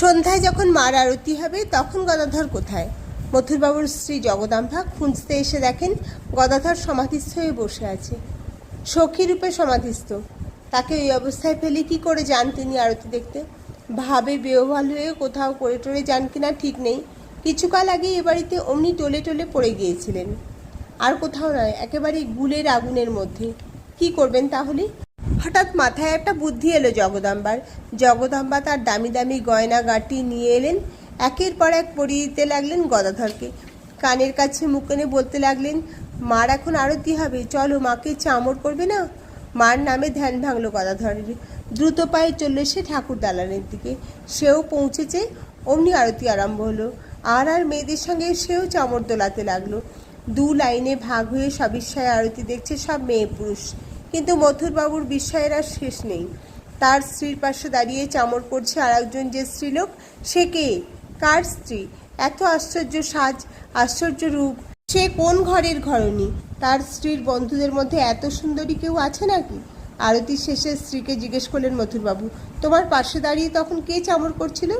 সন্ধ্যায় যখন মার আরতি হবে, তখন গদাধর কোথায়? মথুরবাবুর স্ত্রী জগদাম্বা খুঁজতে এসে দেখেন গদাধর সমাধিস্থ হয়ে বসে আছে। সখী রূপে সমাধিস্থ। তাকে ওই অবস্থায় ফেলে কি করে যান তিনি আরতি দেখতে? ভাবে বেওভাল হয়ে কোথাও করে টরে যান কিনা ঠিক নেই। কিছুকাল আগে এ বাড়িতে অমনি টলে টলে পড়ে গিয়েছিলেন। আর কোথাও নয়, একেবারে গুলের আগুনের মধ্যে। কি করবেন তাহলে? হঠাৎ মাথায় একটা বুদ্ধি এলো জগদাম্বার। জগদাম্বা তার দামি দামি গয়না গাটি নিয়ে এলেন। একের পর এক পরিয়ে দিতে লাগলেন গদাধরকে। কানের কাছে মুখ এনে বলতে লাগলেন, মার এখন আরতি হবে, চলো মাকে চামড় করবে না? মার নামে ধ্যান ভাঙলো গদাধরের। দ্রুত পায়ে চলল সে ঠাকুর দালানের দিকে। সেও পৌঁছেছে, অমনি আরতি আরম্ভ হলো। আর আর মেয়েদের সঙ্গে সেও চামড় দোলাতে লাগল। দু লাইনে ভাগ হয়ে সবিস্ময় আরতি দেখছে সব মেয়ে পুরুষ। কিন্তু মথুরবাবুর বিস্ময়ের আর শেষ নেই। তার স্ত্রীর পাশে দাঁড়িয়ে চামড় করছে আর একজন যে স্ত্রীলোক সে কে? কার স্ত্রী? এত আশ্চর্য সাজ, আশ্চর্য রূপ। সে কোন ঘরের ঘরণী? তার স্ত্রীর বন্ধুদের মধ্যে এত সুন্দরী কেউ আছে নাকি? আরতি শেষে স্ত্রীকে জিজ্ঞেস করলেন মথুরবাবু, তোমার পাশে দাঁড়িয়ে তখন কে চামড় করছিল?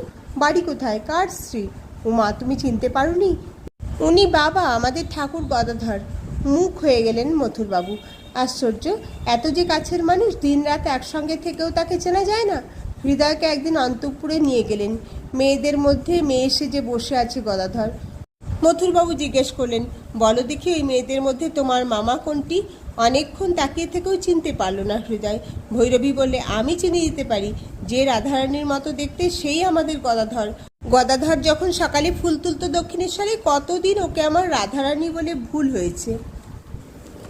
বাড়ি কোথায়? কার স্ত্রী? ও মা তুমি চিনতে পারোনি? উনি বাবা, আমাদের ঠাকুর গদাধর মুখ হয়ে গেলেন মথুরবাবু। আশ্চর্য, এত যে কাছের মানুষ দিনরাত একসঙ্গে থেকেও তাকে চেনা যায় না? হৃদয়কে একদিন অন্তঃপুরে নিয়ে গেলেন। মেয়েদের মধ্যে মেয়ে এসে যে বসে আছে গদাধর। মথুরবাবু জিজ্ঞেস করলেন, বলো দেখি, ওই মেয়েদের মধ্যে তোমার মামা কোনটি? অনেকক্ষণ তাকিয়ে থেকেও চিনতে পারল না হৃদয়। ভৈরবী বললে, আমি চিনে দিতে পারি। যে রাধারানীর মতো দেখতে সেই আমাদের গদাধর। গদাধর যখন সকালে ফুল তুলতো দক্ষিণেশ্বরে, কতদিন ওকে আমার রাধারানী বলে ভুল হয়েছে?